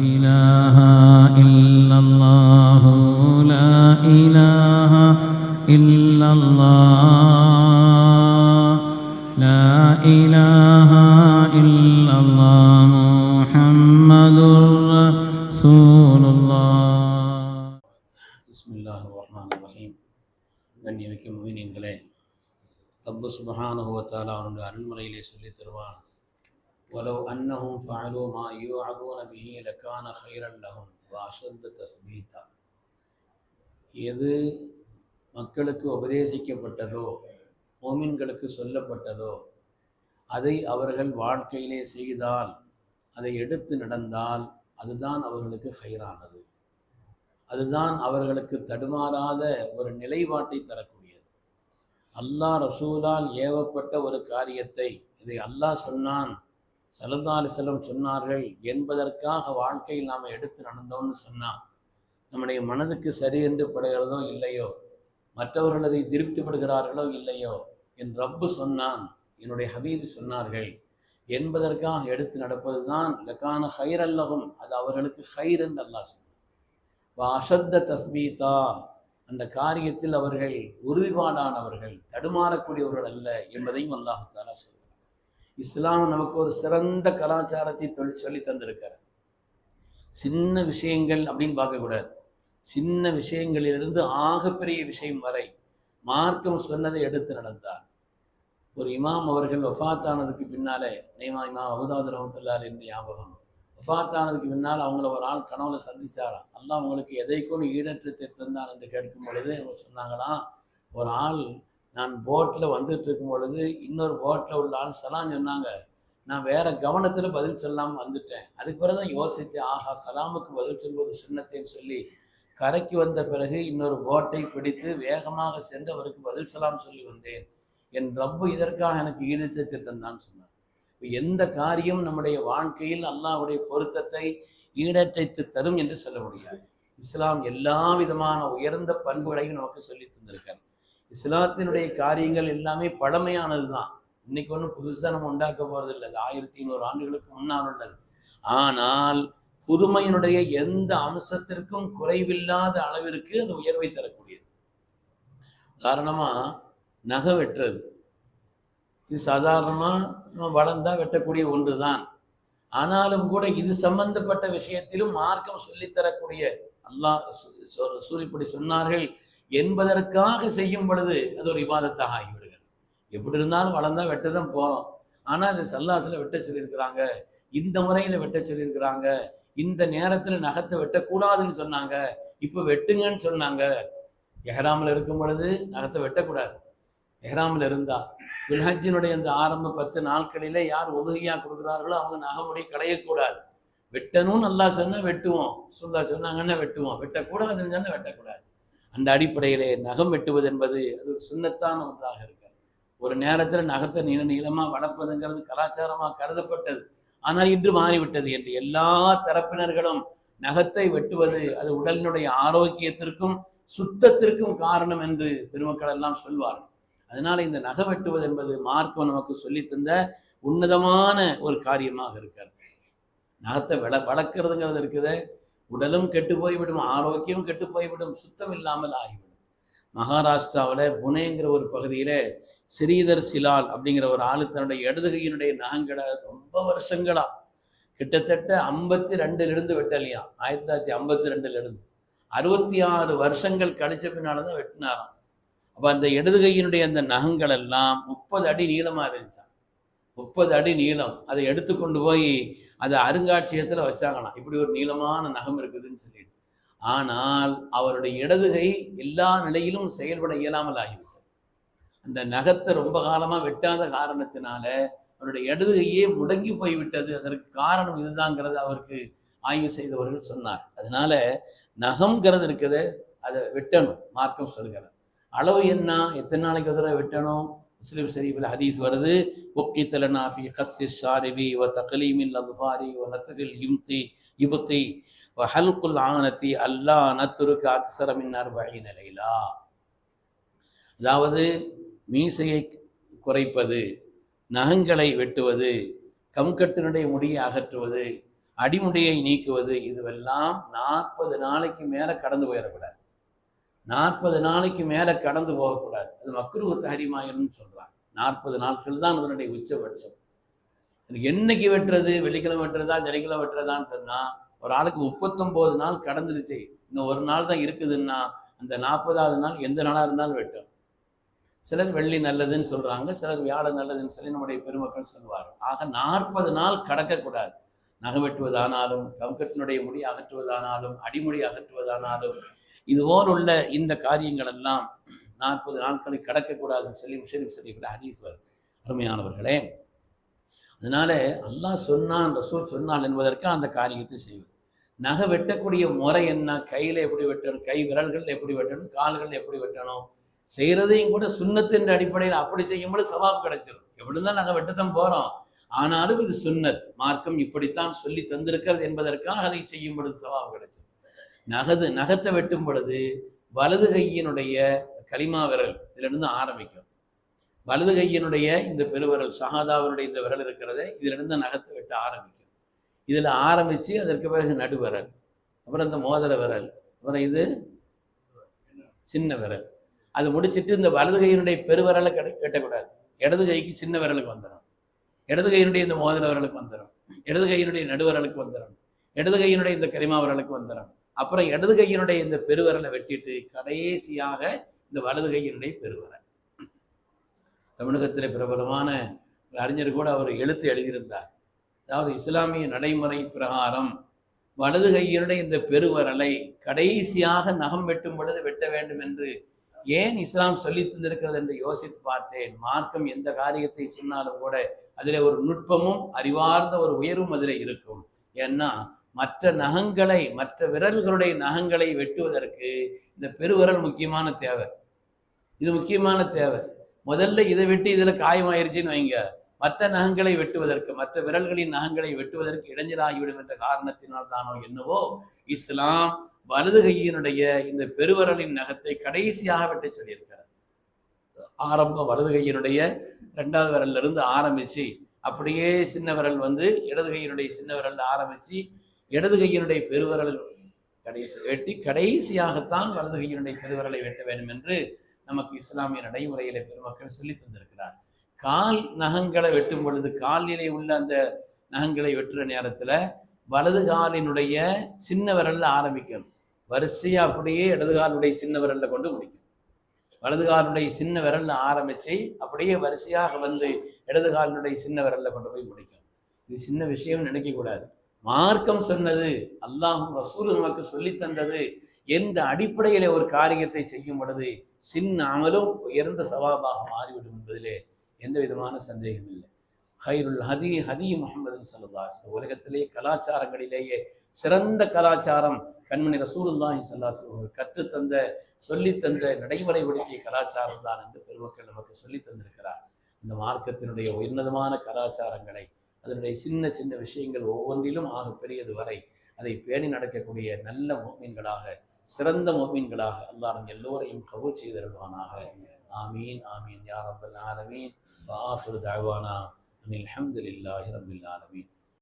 إله إلا الله لا إله إلا الله لا إله إلا الله محمد رسول الله பிஸ்மில்லாஹ் ரஹ்மான் ரஹீம் கண்ணியமிக்க முவினீன்களே ரப்பு சுபஹானஹு வ தஆலா அவனுடைய அருள்மலையிலே சொல்லித் தருவான் ولو அன்னஹும் فعلوا ما يوعظون به لكان خيرا لهم வ تثبيتا. எது மக்களுக்கு உபதேசிக்கப்பட்டதோ மோமின்களுக்கு சொல்லப்பட்டதோ அதை அவர்கள் வாழ்க்கையிலே செய்தால் அதை எடுத்து நடந்தால் அதுதான் அவர்களுக்கு ஹைரானது அதுதான் அவர்களுக்கு தடுமாறாத ஒரு நிலைப்பாட்டை தரக்கூடியது. அல்லாஹ் ரசூலால் ஏவப்பட்ட ஒரு காரியத்தை இதை அல்லாஹ் சொன்னான் சலதாலி செல்லம் சொன்னார்கள் என்பதற்காக வாழ்க்கையில் நாம் எடுத்து நடந்தோம்னு சொன்னால் நம்முடைய மனதுக்கு சரி என்று படுகிறதோ இல்லையோ மற்றவர்கள் அதை திருப்திப்படுகிறார்களோ இல்லையோ? என் ரப்பு சொன்னான் என்னுடைய ஹபீப் சொன்னார்கள் என்பதற்காக எடுத்து நடப்பது தான் லக்கான ஹைர் அல்லகும் அது அவர்களுக்கு ஹைர் என்று அல்லா சொன்னான். அசத்த தஸ்மீதா அந்த காரியத்தில் அவர்கள் உறுதிபாடானவர்கள் தடுமாறக்கூடியவர்கள் அல்ல என்பதையும் அல்லாஹு தாலா சொல்கிறார் இஸ்லாம் நமக்கு ஒரு சிறந்த கலாச்சாரத்தை தொழில் சொல்லி தந்திருக்கிறார் சின்ன விஷயங்கள் அப்படின்னு பார்க்கக்கூடாது சின்ன விஷயங்களிலிருந்து ஆகப்பெரிய விஷயம் வரை மார்க்கம் சொன்னதை எடுத்து நடந்தார். ஒரு இமாம் அவர்கள் வஃபாத்தானதுக்கு பின்னாலே நேமா இமாம் அபுதாது ரஹமத்துல்லால் என்று ஞாபகம். வஃபாத்தானதுக்கு பின்னால் அவங்கள ஒரு ஆள் கனவுல சந்திச்சாராம். அல்லாஹ் அவங்களுக்கு எதை கொண்டு ஈடற்று தந்தான் என்று கேட்கும் பொழுது அவங்க சொன்னாங்களாம் ஒரு ஆள் நான் போட்டில் வந்துட்டு இருக்கும் பொழுது இன்னொரு போட்டில் உள்ள ஆள் சலாம் சொன்னாங்க. நான் வேற கவனத்தில் பதில் சொல்லாமல் வந்துட்டேன். அதுக்கு பிறகு தான் யோசிச்சு ஆஹா சலாமுக்கு பதில் சொல்வது சின்னத்தைன்னு சொல்லி. கரைக்கு வந்த பிறகு இன்னொரு போட்டை பிடித்து வேகமாக சென்று அவருக்கு பதில் சலாம் சொல்லி வந்தேன். என் ரப்பு இதற்காக எனக்கு ஈடற்றத்தை தந்தான் சொன்னார். எந்த காரியம் நம்முடைய வாழ்க்கையில் அல்லாஹுடைய பொருத்தத்தை ஈடற்றைத்து தரும் என்று சொல்ல முடியாது. இஸ்லாம் எல்லா விதமான உயர்ந்த பண்புகளையும் நமக்கு சொல்லி தந்திருக்கார் இஸ்லாத்தினுடைய காரியங்கள் எல்லாமே பழமையானது தான் இன்னைக்கு ஒன்றும் புதுசாக நம்ம உண்டாக்க போகிறது இல்லை. அது ஆயிரத்தி ஐநூறு ஆண்டுகளுக்கு முன்னால் உள்ளது. ஆனால் புதுமையினுடைய எந்த அம்சத்திற்கும் குறைவில்லாத அளவிற்கு அது உயர்வை தரக்கூடியது. காரணமா நகை வெட்டுறது. இது சாதாரணமாக நம்ம வளர்ந்தா வெட்டக்கூடிய ஒன்று தான் ஆனாலும் கூட இது சம்பந்தப்பட்ட விஷயத்திலும் மார்க்கம் சொல்லித்தரக்கூடிய அல்லாஹ் சூரிப்படி சொன்னார்கள் என்பதற்காக செய்யும் பொழுது அது ஒரு விவாதத்தாக ஆகிவிடுகிறது. எப்படி இருந்தாலும் வளர்ந்தா வெட்ட தான் போகிறோம் ஆனால் அது சல்லாசில் வெட்ட சொல்லியிருக்கிறாங்க. இந்த முறையில் வெட்ட சொல்லியிருக்கிறாங்க. இந்த நேரத்தில் நகத்தை வெட்டக்கூடாதுன்னு சொன்னாங்க. இப்போ வெட்டுங்கன்னு சொன்னாங்க. எஹராமில் இருக்கும் பொழுது நகத்தை வெட்டக்கூடாது. எஹராமில் இருந்தா வில்ஹஜினுடைய அந்த ஆரம்ப பத்து நாட்களிலே யார் உதவியா கொடுக்குறார்களோ அவங்க நகைமுடி களையக்கூடாது வெட்டணும்னு நல்லா சொன்னால் வெட்டுவோம். சுல்லா சொன்னாங்கன்னா வெட்டுவோம். வெட்டக்கூடாதுன்னு சொன்னால் வெட்டக்கூடாது. அந்த அடிப்படையிலே நகம் வெட்டுவது என்பது அது ஒரு சுண்ணத்தான ஒன்றாக இருக்கிறது. ஒரு நேரத்தில் நகத்தை நீள நீளமாக வளர்ப்பதுங்கிறது கலாச்சாரமாக கருதப்பட்டது. ஆனால் இன்று மாறிவிட்டது என்று எல்லா தரப்பினர்களும் நகத்தை வெட்டுவது அது உடலினுடைய ஆரோக்கியத்திற்கும் சுத்தத்திற்கும் காரணம் என்று பெருமக்கள் எல்லாம் சொல்வார்கள். அதனால இந்த நகை வெட்டுவது என்பது மார்க்கம் நமக்கு சொல்லி தந்த உன்னதமான ஒரு காரியமாக இருக்கிறது. நகத்தை வள வளர்க்கறதுங்கிறது இருக்குது. உடலும் கெட்டு போய்விடும் ஆரோக்கியம் கெட்டு போய்விடும் சுத்தம் இல்லாமல் ஆகிவிடும். மகாராஷ்டிராவில் புனேங்கிற ஒரு பகுதியில் ஸ்ரீதர் சிலால் அப்படிங்கிற ஒரு ஆளு தன்னுடைய இடதுகையினுடைய நகங்களை ரொம்ப வருஷங்களா கிட்டத்தட்ட ஐம்பத்தி ரெண்டுலேருந்து வெட்டலையாம் ஆயிரத்தி தொள்ளாயிரத்தி ஐம்பத்தி ரெண்டுலேருந்து அறுபத்தி ஆறு வருஷங்கள் கழிச்ச பின்னால தான் வெட்டினாராம். அப்போ அந்த இடதுகையினுடைய அந்த நகங்கள் எல்லாம் முப்பது அடி நீளமாக இருந்துச்சான் முப்பது அடி நீளம். அதை எடுத்து கொண்டு போய் அதை அருங்காட்சியகத்தில் வச்சாங்களாம். இப்படி ஒரு நீளமான நகம் இருக்குதுன்னு சொல்லிட்டு. ஆனால் அவருடைய இடதுகை எல்லா நிலையிலும் செயல்பட இயலாமல் ஆகிவிட்டது. அந்த நகத்தை ரொம்ப காலமாக வெட்டாத காரணத்தினால அவருடைய இடதுகையே முடங்கி போய்விட்டது. அதற்கு காரணம் இதுதாங்கிறது அவருக்கு ஆய்வு செய்தவர்கள் சொன்னார். அதனால நகம்ங்கிறது இருக்குது அதை வெட்டணும். மார்க்கம் சொல்கிறார் அளவு என்ன? எத்தனை நாளைக்கு ஒரு தடவை வெட்டணும்? முஸ்லிம் ஷரீஃபில் ஹதீஸ் வருது ஒக்கித்தலனா ஃபி கஸ்ஸி ஷாரிபி வ தகலீமில் அத்ஃபாரி வ நத்தரில் யும்தி இபுத்தி வ ஹல்குல் ஆனத்தி அல்லா நத்துருக்கு அக்ஸர மின் நிலையிலா அதாவது மீசையை குறைப்பது நகங்களை வெட்டுவது கம்கட்டினுடைய முடியை அகற்றுவது அடிமுடியை நீக்குவது இதுவெல்லாம் நாற்பது நாளைக்கு மேலே கடந்து போயிடக்கூடாது. நாற்பது நாளைக்கு மேலே கடந்து போகக்கூடாது. அது மக்ருவ தஹரிமாயன்னு சொல்கிறாங்க நாற்பது நாட்கள் தான் அதனுடைய உச்சபட்சம். என்னைக்கு வெட்டுறது? வெள்ளிக்கிழமை வெட்டுறதா? சனிக்கிழமை வெட்டுறதான்னு சொன்னால் ஒரு ஆளுக்கு முப்பத்தொம்போது நாள் கடந்துருச்சு. இன்னும் ஒரு நாள் தான் இருக்குதுன்னா அந்த நாற்பதாவது நாள் எந்த நாளாக இருந்தாலும் வெட்டும். சிலர் வெள்ளி நல்லதுன்னு சொல்கிறாங்க சிலர் வியாழன் நல்லதுன்னு சொல்லி நம்முடைய பெருமக்கள் சொல்வார் ஆக நாற்பது நாள் கடக்கக்கூடாது. நகை வெட்டுவதானாலும் கவுக்கட்டினுடைய முடி அகற்றுவதானாலும் அடிமுடி அகற்றுவதானாலும் இதுவோர் உள்ள இந்த காரியங்கள் எல்லாம் நாற்பது நாட்களை கடக்கக்கூடாதுன்னு சொல்லி முஷரிப் ஷரீஃபில் ஹதீஸ் வருது. அருமையானவர்களே அதனால அல்லாஹ் சொன்னான் ரசூல் சொன்னான் என்பதற்கு அந்த காரியத்தை செய்வது நகை வெட்டக்கூடிய முறை என்ன? கையில் எப்படி வெட்டணும்? கை விரல்கள் எப்படி வெட்டணும்? கால்கள் எப்படி வெட்டணும்? செய்கிறதையும் கூட சுண்ணத்தின் அடிப்படையில் அப்படி செய்யும்போது சவாப் கிடைச்சிடும் எப்படி தான் நகை வெட்டத்தான் போகிறோம் ஆனாலும் இது சுன்னத் மார்க்கம் இப்படித்தான் சொல்லி தந்திருக்கிறது என்பதற்காக அதை செய்யும் பொழுது சவாப் கிடைச்சிடும் நகது நகத்தை வெட்டும் பொழுது வலது கையினுடைய கலிமா விரல் இதிலிருந்து ஆரம்பிக்கும். வலது கையினுடைய இந்த பெருவிரல் ஷஹாதாவினுடைய இந்த விரல் இருக்கிறதே இதிலிருந்து நகத்தை வெட்ட ஆரம்பிக்கும். இதில் ஆரம்பித்து அதற்கு பிறகு நடுவிரல் அப்புறம் இந்த மோதிர விரல் அப்புறம் இது சின்ன விரல். அது முடிச்சிட்டு இந்த வலது கையினுடைய பெருவிரலை கடை வெட்டக்கூடாது இடது கைக்கு சின்ன விரலுக்கு வந்துடும் இடது கையினுடைய இந்த மோதிர விரலுக்கு வந்துடும் இடது கையினுடைய நடுவரலுக்கு வந்துடும் இடது கையினுடைய இந்த கரிமா விரலுக்கு வந்துடும் அப்புறம் இடது கையினுடைய இந்த பெருவரலை வெட்டிட்டு கடைசியாக இந்த வலது கையினுடைய பெருவரன் தமிழகத்தில் பிரபலமான ஒரு அறிஞர் கூட அவர் எழுத்து எழுதியிருந்தார். அதாவது இஸ்லாமிய நடைமுறை பிரகாரம் வலது கையினுடைய இந்த பெருவரலை கடைசியாக நகம் வெட்டும் பொழுது வெட்ட வேண்டும் என்று ஏன் இஸ்லாம் சொல்லி தந்திருக்கிறது என்று யோசித்து பார்த்தேன். மார்க்கம் எந்த காரியத்தை சொன்னாலும் கூட அதில் ஒரு நுட்பமும் அறிவார்ந்த ஒரு உயர்வும் அதில் இருக்கும். ஏன்னா மற்ற நகங்களை மற்ற விரல்களுடைய நகங்களை வெட்டுவதற்கு இந்த பெருவிரல் முக்கியமான தேவை. இது முக்கியமான தேவை. முதல்ல இதை வெட்டி இதில் காயமாயிருச்சுன்னு வைங்க. மற்ற நகங்களை வெட்டுவதற்கு மற்ற விரல்களின் நகங்களை வெட்டுவதற்கு இடைஞ்சலாகிவிடும் என்ற காரணத்தினால் தானோ என்னவோ இஸ்லாம் வலது கையினுடைய இந்த பெருவரலின் நகத்தை கடைசியாக வெட்ட சொல்லியிருக்கிறார். ஆரம்ப வலது கையினுடைய ரெண்டாவது விரல்ல இருந்து ஆரம்பிச்சு அப்படியே சின்ன விரல் வந்து இடது கையினுடைய சின்ன விரல்ல ஆரம்பிச்சு இடது கையினுடைய பெருவரல் கடைசி வெட்டி கடைசியாகத்தான் வலது கையினுடைய பெருவரலை வெட்ட வேண்டும் என்று நமக்கு இஸ்லாமிய நடைமுறையில பெருமக்கள் சொல்லி தந்திருக்கிறார். கால் நகங்களை வெட்டும் பொழுது காலிலே உள்ள அந்த நகங்களை வெட்டுற நேரத்துல வலது காலினுடைய சின்ன விரல்ல ஆரம்பிக்கணும் வரிசையா அப்படியே இடது காலுடைய சின்ன விரல்ல கொண்டு முடிக்கும். வலது காலுடைய சின்ன விரல்ல ஆரம்பிச்சு அப்படியே வரிசையாக வந்து இடது காலினுடைய சின்ன விரல்ல கொண்டு போய் முடிக்கும். இது சின்ன விஷயம் நினைக்க கூடாது. மார்க்கம் சொன்னது அல்லாஹும் ரசூல் நமக்கு சொல்லி தந்தது என்ற அடிப்படையிலே ஒரு காரியத்தை செய்யும் பொழுது சின்ன அமலும் உயர்ந்த சவாபாக மாறிவிடும் என்பதிலே எந்த விதமான சந்தேகம் இல்லை. ஹைருல் ஹதி ஹதி முகமது சல்லாஸ் உலகத்திலே கலாச்சாரங்களிலேயே சிறந்த கலாச்சாரம் கண்மணி ரசூலுல்லாஹி சல்லாஸ் அவர்கள் கற்றுத்தந்த சொல்லித்தந்த நடைமுறைப்படுத்திய கலாச்சாரம் தான் என்று பெருமக்கள் நமக்கு சொல்லி தந்திருக்கிறார் இந்த மார்க்கத்தினுடைய உயர்ந்ததமான கலாச்சாரங்களை அதனுடைய சின்ன சின்ன விஷயங்கள் ஒவ்வொன்றிலும் ஆக பெரியது வரை அதை பேணி நடக்கக்கூடிய நல்ல மோமீன்களாக சிறந்த மோமீன்களாக அல்லாஹ் எல்லோரையும் கபூல் செய்தருவானாக ஆமீன் ஆமீன். யார் ரப்பல் ஆலமீன். ஆஃபிர் தாழ்வானா அனில் அஹமதுல்லாஹி ஆலமீன்.